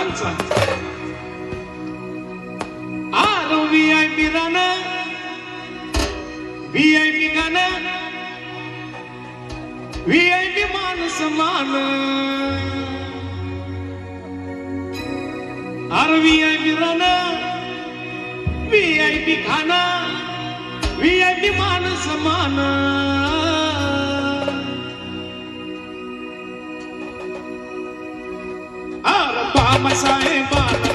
Anton. Adam VIP runner, VIP gunner, VIP माणस मान अर VIP runner, VIP खाना VIP माणस मान বাবা সাহেব বাবা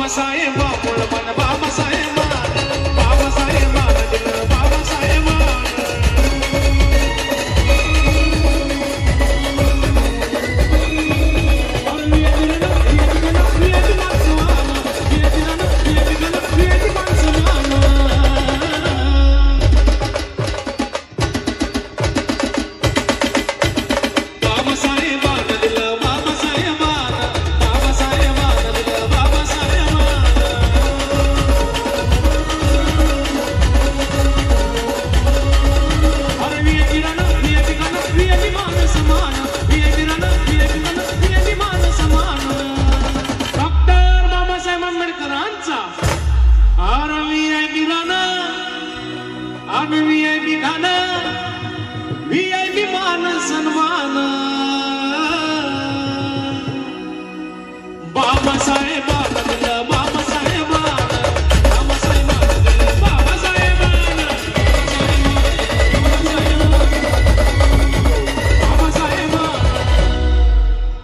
masa ye ba mul man ba masa मानवीय विधान वी मान सन्मान.